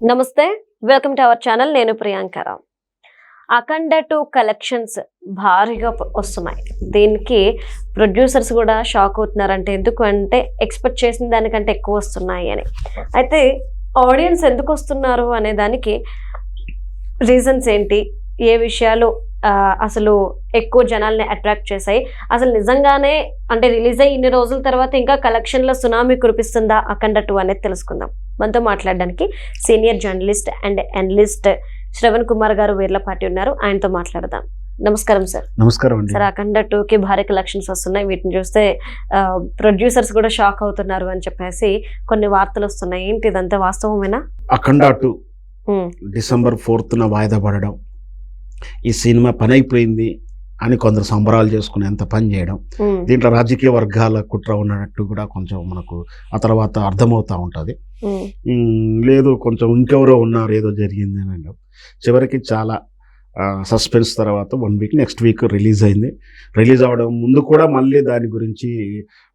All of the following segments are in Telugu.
నమస్తే వెల్కమ్ టు అవర్ ఛానల్ నేను ప్రియాంకరావు అఖండ టూ కలెక్షన్స్ భారీగా వస్తున్నాయి. దీనికి ప్రొడ్యూసర్స్ కూడా షాక్ అవుతున్నారంటే ఎందుకు అంటే ఎక్స్పెక్ట్ చేసిన దానికంటే ఎక్కువ వస్తున్నాయి అని. అయితే ఆడియన్స్ ఎందుకు వస్తున్నారు అనే దానికి రీజన్స్ ఏంటి? ఏ విషయాలు అసలు ఎక్కువ జనాల్ని అట్రాక్ట్ చేశాయి. అసలు నిజంగానే అంటే రిలీజ్ అయ్యి ఇన్ని రోజుల తర్వాత ఇంకా కలెక్షన్లో సునామీ కురిపిస్తుందా అఖండ టూ అనేది తెలుసుకుందాం. మనతో మాట్లాడడానికి senior journalist and analyst Shravan Kumar garu Veerlapati ఉన్నారు. ఆయనతో మాట్లాడదాం. నమస్కారం సార్. నమస్కారం సార్ అఖండ టూ కి భారీ కలెక్షన్స్ వస్తున్నాయి. వీటిని చూస్తే ప్రొడ్యూసర్స్ కూడా షాక్ అవుతున్నారు అని చెప్పేసి కొన్ని వార్తలు వస్తున్నాయి. ఏంటి ఇదంతా వాస్తవమేనా? అఖండ టూ డిసెంబర్ ఫోర్త్న వాయిదా పడడం. ఈ సినిమా పని అయిపోయింది అని కొందరు సంబరాలు చేసుకుని ఎంత పని చేయడం. దీంట్లో రాజకీయ వర్గాల కుట్ర ఉన్నట్టు కూడా కొంచెం మనకు ఆ తర్వాత అర్థమవుతూ ఉంటుంది. లేదు కొంచెం ఇంకెవరో ఉన్నారు ఏదో జరిగింది అని చివరికి చాలా సస్పెన్స్ తర్వాత one week next week release అయింది. రిలీజ్ అవ్వడం ముందు కూడా మళ్ళీ దాని గురించి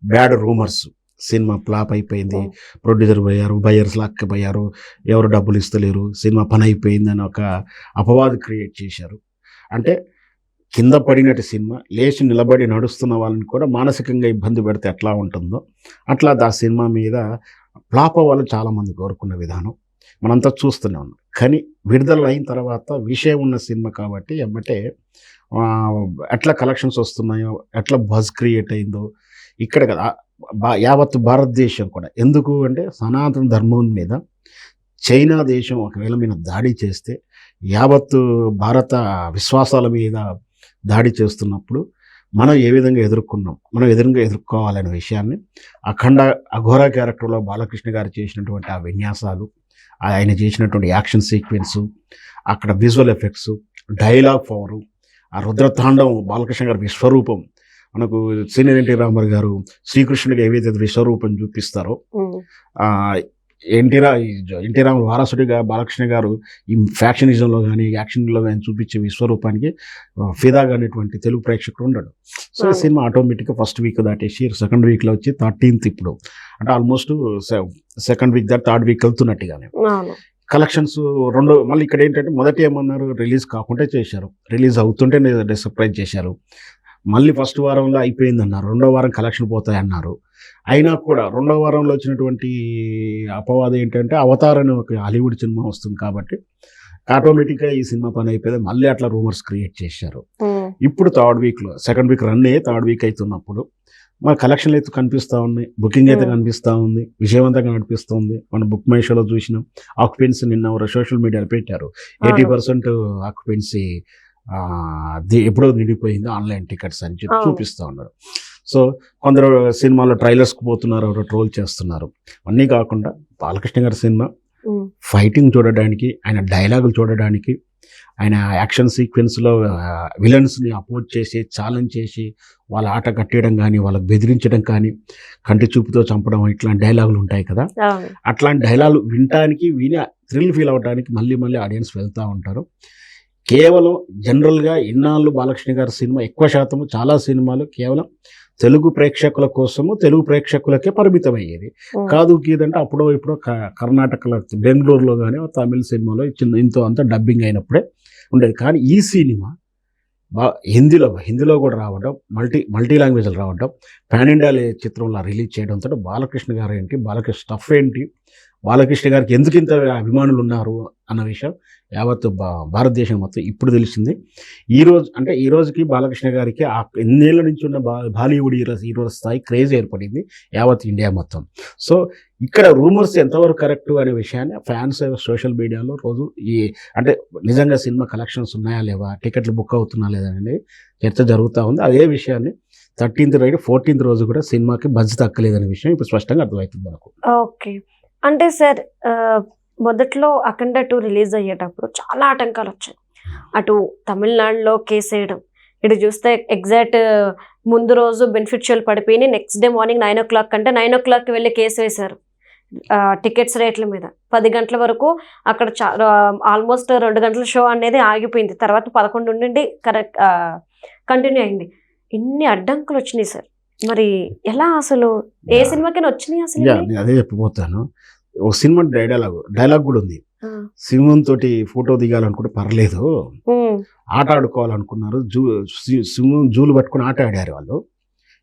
బ్యాడ్ రూమర్స్ సినిమా ఫ్లాప్ అయిపోయింది. ప్రొడ్యూసర్ పోయారు బయర్స్ లాక్కపోయారు ఎవరు డబ్బులు ఇస్తలేరు సినిమా పని అయిపోయింది అని ఒక అపవాదు క్రియేట్ చేశారు. అంటే కింద పడినట్టు సినిమా లేచి నిలబడి నడుస్తున్న వాళ్ళని కూడా మానసికంగా ఇబ్బంది పెడితే ఎట్లా ఉంటుందో అట్లా ఆ సినిమా మీద ఫ్లాప్ అవ్వాలని చాలామంది కోరుకున్న విధానం మనంతా చూస్తూనే ఉన్నాం. కానీ విడుదల అయిన తర్వాత విషయం ఉన్న సినిమా కాబట్టి ఎమ్మటే ఎట్లా కలెక్షన్స్ వస్తున్నాయో ఎట్లా బజ్ క్రియేట్ అయిందో ఇక్కడ కదా బా- యావత్ భారతదేశం కూడా. ఎందుకు అంటే సనాతన ధర్మం మీద చైనా దేశం ఒకవేళ మీద దాడి చేస్తే యావత్తు భారత విశ్వాసాల మీద దాడి చేస్తున్నప్పుడు మనం ఏ విధంగా ఎదుర్కొన్నాం మనం ఎదురుగా ఎదుర్కోవాలనే విషయాన్ని అఖండ అఘోర క్యారెక్టర్లో బాలకృష్ణ గారు చేసినటువంటి ఆ విన్యాసాలు ఆయన చేసినటువంటి యాక్షన్ సీక్వెన్సు అక్కడ విజువల్ ఎఫెక్ట్స్ డైలాగ్ పవరు ఆ రుద్రతాండం బాలకృష్ణ గారి విశ్వరూపం మనకు సీనియర్ ఎన్టీ రామారావు గారు శ్రీకృష్ణుడికి ఏవైతే విశ్వరూపం చూపిస్తారో ఎన్టీ రా ఎన్టీ రామారావు వారసుడిగా బాలకృష్ణ గారు ఈ ఫ్యాక్షనిజంలో కానీ యాక్షన్లో కానీ చూపించే విశ్వరూపానికి ఫిదాగా అనేటువంటి తెలుగు ప్రేక్షకుడు ఉండడు. సో. సినిమా ఆటోమేటిక్గా ఫస్ట్ వీక్ దాటేసి సెకండ్ వీక్లో వచ్చి థర్టీన్త్ ఇప్పుడు. అంటే ఆల్మోస్ట్ సెకండ్ వీక్ దాటి థర్డ్ వీక్ వెళ్తున్నట్టుగానే. కలెక్షన్స్ రెండు మళ్ళీ ఇక్కడ ఏంటంటే మొదటి ఏమన్నారు రిలీజ్ కాకుండా చేశారు. రిలీజ్ అవుతుంటే సర్ప్రైజ్ చేశారు. మళ్ళీ ఫస్ట్ వారంలో అయిపోయింది అన్నారు రెండో వారం కలెక్షన్ పోతాయి అన్నారు అయినా కూడా రెండో వారంలో వచ్చినటువంటి అపవాదం ఏంటంటే అవతార్ అనే ఒక హాలీవుడ్ సినిమా వస్తుంది కాబట్టి ఆటోమేటిక్గా ఈ సినిమా పని అయిపోయింది. మళ్ళీ అట్లా రూమర్స్ క్రియేట్ చేశారు. ఇప్పుడు థర్డ్ వీక్లో సెకండ్ వీక్ రన్ అయ్యి థర్డ్ వీక్ అవుతున్నప్పుడు మన కలెక్షన్లు అయితే కనిపిస్తూ ఉన్నాయి. బుకింగ్ అయితే. కనిపిస్తూ ఉంది. విజయవంతంగా కనిపిస్తుంది మన బుక్ మై షోలో చూసినాం. ఆక్యుపెన్సీ నిన్న సోషల్ మీడియాలో పెట్టారు. ఎయిటీ. పర్సెంట్ ఆక్యుపెన్సీ ఎప్పుడో నిండిపోయింది ఆన్లైన్ టికెట్స్ అని చెప్పి. చూపిస్తూ ఉన్నారు. సో కొందరు సినిమాలో ట్రైలర్స్కి పోతున్నారు ఎవరో ట్రోల్ చేస్తున్నారు. అన్నీ కాకుండా బాలకృష్ణ గారి సినిమా ఫైటింగ్ చూడడానికి ఆయన డైలాగులు చూడడానికి ఆయన యాక్షన్ సీక్వెన్స్లో విలన్స్ని అపోజ్ చేసి ఛాలెంజ్ చేసి వాళ్ళ ఆట కట్టేయడం కానీ వాళ్ళకి బెదిరించడం కానీ కంటి చూపుతో చంపడం ఇట్లాంటి డైలాగులు ఉంటాయి కదా. అట్లాంటి డైలాగులు వినటానికి విని థ్రిల్ ఫీల్ అవ్వడానికి మళ్ళీ మళ్ళీ ఆడియన్స్ వెళ్తూ ఉంటారు. కేవలం జనరల్గా ఇన్నాళ్ళు బాలకృష్ణ గారి సినిమా ఎక్కువ శాతం చాలా సినిమాలు కేవలం తెలుగు ప్రేక్షకుల కోసము తెలుగు ప్రేక్షకులకే పరిమితమయ్యేది. కాదు గీదంటే అప్పుడో ఇప్పుడో కర్ణాటకలో బెంగళూరులో కానీ తమిళ సినిమాలో చిన్న ఇంతో అంతా డబ్బింగ్ అయినప్పుడే ఉండేది. కానీ ఈ సినిమా బా హిందీలో హిందీలో కూడా రావడం మల్టీ మల్టీ లాంగ్వేజ్లో రావడం పాన్ ఇండియా చిత్రంలో రిలీజ్ చేయడంతో బాలకృష్ణ గారు ఏంటి బాలకృష్ణ స్టఫ్ ఏంటి బాలకృష్ణ గారికి ఎందుకు ఇంత అభిమానులు ఉన్నారు అన్న విషయం యావత్ భా భారతదేశం మొత్తం ఇప్పుడు తెలిసింది. ఈరోజు అంటే ఈ రోజుకి బాలకృష్ణ గారికి ఆ ఎన్నేళ్ళ నుంచి ఉన్న బా బాలీవుడ్ ఈ రోజు స్థాయి క్రేజ్ ఏర్పడింది యావత్ ఇండియా మొత్తం. సో ఇక్కడ రూమర్స్ ఎంతవరకు కరెక్ట్ అనే విషయాన్ని ఫ్యాన్స్ సోషల్ మీడియాలో రోజు ఈ అంటే నిజంగా సినిమా కలెక్షన్స్ ఉన్నాయా లేవా టికెట్లు బుక్ అవుతున్నా లేదా అనేది చర్చ జరుగుతూ ఉంది. అదే విషయాన్ని థర్టీన్త్ రైట్ ఫోర్టీన్త్ రోజు కూడా సినిమాకి బజ్ తక్కలేదనే విషయం ఇప్పుడు స్పష్టంగా అర్థమవుతుంది మనకు. ఓకే. అంటే సార్ మొదట్లో అఖండ టూ రిలీజ్ అయ్యేటప్పుడు చాలా ఆటంకాలు వచ్చాయి. అటు తమిళనాడులో కేసు వేయడం ఇటు చూస్తే ఎగ్జాక్ట్ ముందు రోజు బెనిఫిషియల్ పడిపోయి next day morning nine o'clock అంటే నైన్ ఓ క్లాక్కి వెళ్ళి కేసు వేశారు. టికెట్స్ రేట్ల మీద. పది గంటల వరకు అక్కడ చా ఆల్మోస్ట్ రెండు గంటల షో అనేది ఆగిపోయింది. తర్వాత పదకొండు నుండి కరెక్ట్ కంటిన్యూ అయింది. ఇన్ని అడ్డంకులు వచ్చినాయి సార్. మరి ఎలా అసలు? ఏ సినిమాకైనా వచ్చినాయి అసలు? నేను అదే చెప్పబోతాను ఒక సినిమా డైలాగ్ డైలాగ్ కూడా ఉంది. సింహం తోటి ఫోటో దిగాలనుకుంటే పర్లేదు. ఆట ఆడుకోవాలనుకున్నారు. జూ సింహం జూలు పట్టుకుని ఆట ఆడారు వాళ్ళు.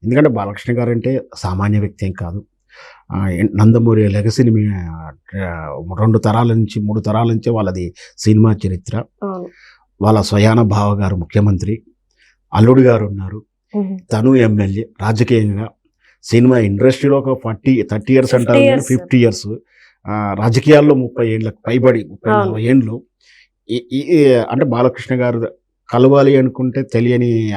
ఎందుకంటే బాలకృష్ణ గారు అంటే సామాన్య వ్యక్తి ఏం కాదు. నందమూరి లెగసీని రెండు తరాల నుంచి మూడు తరాల నుంచి వాళ్ళది సినిమా చరిత్ర. వాళ్ళ స్వయాన బావ గారు ముఖ్యమంత్రి. అల్లుడు గారు ఉన్నారు. తను ఎమ్మెల్యే రాజకీయంగా సినిమా ఇండస్ట్రీలో ఒక ఫార్టీ థర్టీ ఇయర్స్ 50 అంటారు. Fifty years. రాజకీయాల్లో ముప్పై ఏళ్ళకి పైబడి ముప్పై. నలభై ఈ అంటే బాలకృష్ణ గారు కలవాలి అనుకుంటే తెలియని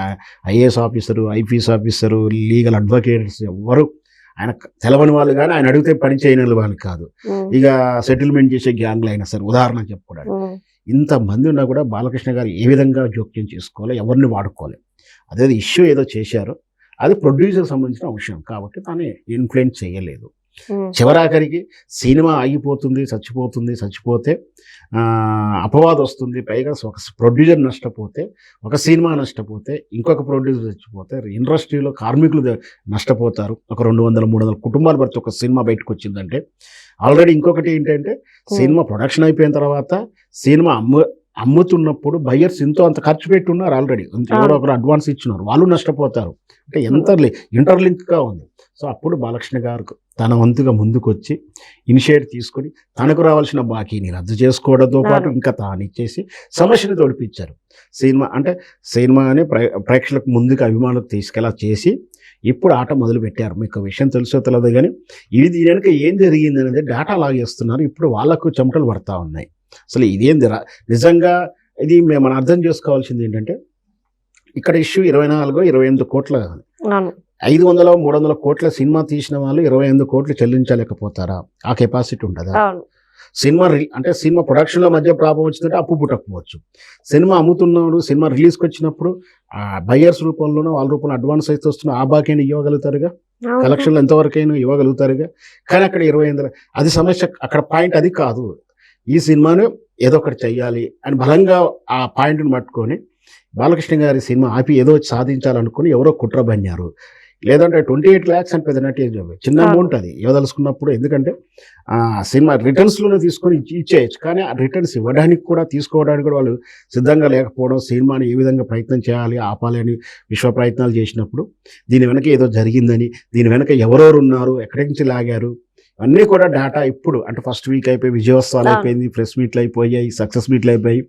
IAS officer IPS officer legal advocates ఎవ్వరు. ఆయన తెలవని వాళ్ళు కానీ ఆయన అడిగితే పని చేయని వాళ్ళు కాదు. ఇక సెటిల్మెంట్ చేసే గ్యాంగ్లు అయినా సరే ఉదాహరణ చెప్పుకోవడానికి. ఇంతమంది ఉన్నా కూడా బాలకృష్ణ గారు ఏ విధంగా జోక్యం చేసుకోవాలి ఎవరిని వాడుకోవాలి? అదే ఇష్యూ ఏదో చేశారో. అది ప్రొడ్యూసర్ సంబంధించిన అంశం కాబట్టి తాను ఇన్ఫ్లుయెన్స్ చేయలేదు. చివరాఖరికి సినిమా ఆగిపోతుంది చచ్చిపోతుంది చచ్చిపోతే అపవాదం వస్తుంది. పైగా ఒక ప్రొడ్యూసర్ నష్టపోతే ఒక సినిమా నష్టపోతే ఇంకొక ప్రొడ్యూసర్ చచ్చిపోతే ఇండస్ట్రీలో కార్మికులు నష్టపోతారు. ఒక రెండు వందల మూడు వందల కుటుంబాలు బట్టి ఒక సినిమా బయటకు వచ్చిందంటే ఆల్రెడీ ఇంకొకటి ఏంటంటే సినిమా ప్రొడక్షన్ అయిపోయిన తర్వాత సినిమా అమ్ము అమ్ముతున్నప్పుడు బయ్యర్స్ ఎంతో అంత ఖర్చు పెట్టి ఉన్నారు ఆల్రెడీ ఎవరో ఒకరు అడ్వాన్స్ ఇచ్చినారు. వాళ్ళు నష్టపోతారు. అంటే ఎంత ఇంటర్లింక్గా ఉంది. సో అప్పుడు బాలకృష్ణ గారు తన వంతుగా ముందుకు వచ్చి ఇనిషియేట్ తీసుకొని తనకు రావాల్సిన బాకీని రద్దు చేసుకోవడంతో పాటు ఇంకా తాను ఇచ్చేసి సమస్యను తొడిపించారు సినిమా అంటే సినిమాని ప్రే ప్రేక్షకులకు ముందుకు అభిమానులకు తీసుకెలా చేసి ఇప్పుడు ఆట మొదలు పెట్టారు మీకు విషయం తెలుసో తెలియదు కానీ ఇది దీని వెనక ఏం జరిగింది అనేది డేటా లాగేస్తున్నారు. ఇప్పుడు వాళ్ళకు చెమటలు పడతా ఉన్నాయి. అసలు ఇదేంది? రా- నిజంగా ఇది మేము మనం అర్థం చేసుకోవాల్సింది ఏంటంటే ఇక్కడ ఇష్యూ ఇరవై నాలుగు ఇరవై ఎనిమిది కోట్ల ఐదు వందల మూడు వందల కోట్ల సినిమా తీసిన వాళ్ళు ఇరవై ఎనిమిది కోట్లు చెల్లించలేకపోతారా? ఆ కెపాసిటీ ఉంటుందా సినిమా రి- అంటే సినిమా ప్రొడక్షన్లో మధ్య ప్రాబ్లం వచ్చిందంటే అప్పు పుట్టకపోవచ్చు. సినిమా అమ్ముతున్నాడు సినిమా రిలీజ్కి వచ్చినప్పుడు ఆ బయ్యర్స్ రూపంలోనో వాళ్ళ రూపంలో అడ్వాన్స్ అయితే వస్తున్న ఆ బాకీని ఇవ్వగలుగుతారుగా. కలెక్షన్లు ఎంతవరకైనా ఇవ్వగలుగుతారుగా? కానీ అక్కడ ఇరవై ఎనిమిది అది సమస్య అక్కడ పాయింట్ అది కాదు. ఈ సినిమాను ఏదో ఒకటి చెయ్యాలి అని బలంగా ఆ పాయింట్ని పట్టుకొని బాలకృష్ణ గారి సినిమా ఆపి ఏదో సాధించాలనుకుని ఎవరో కుట్ర బన్నారు లేదంటే ట్వంటీ ఎయిట్ ల్యాక్స్ అని పెద్ద నటి చిన్న. అమౌంట్ అది. ఇవ్వదలుచుకున్నప్పుడు ఎందుకంటే ఆ సినిమా రిటర్న్స్లోనే తీసుకొని ఇచ్చి- ఇచ్చేయచ్చు. కానీ ఆ రిటర్న్స్ ఇవ్వడానికి కూడా తీసుకోవడానికి కూడా వాళ్ళు సిద్ధంగా లేకపోవడం సినిమాని ఏ విధంగా ప్రయత్నం చేయాలి ఆపాలి అని విశ్వ ప్రయత్నాలు చేసినప్పుడు దీని వెనక ఏదో జరిగిందని దీని వెనక ఎవరెవరు ఉన్నారు ఎక్కడి నుంచి లాగారు అన్నీ కూడా డేటా ఇప్పుడు అంటే ఫస్ట్ వీక్ అయిపోయి విజయోత్సవాలు. అయిపోయింది ప్రెస్ మీట్లు అయిపోయాయి సక్సెస్ మీట్లు అయిపోయి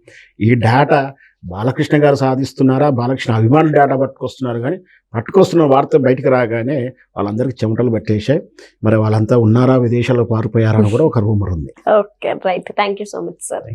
ఈ డేటా బాలకృష్ణ గారు సాధిస్తున్నారా బాలకృష్ణ అభిమానులు డేటా పట్టుకొస్తున్నారు కానీ పట్టుకొస్తున్న వార్త బయటికి రాగానే వాళ్ళందరికీ చెమటలు పట్టేశాయి. మరి వాళ్ళంతా ఉన్నారా విదేశాల్లో పారిపోయారా అని కూడా ఒక రూమర్ ఉంది. Okay right thank you so much sir.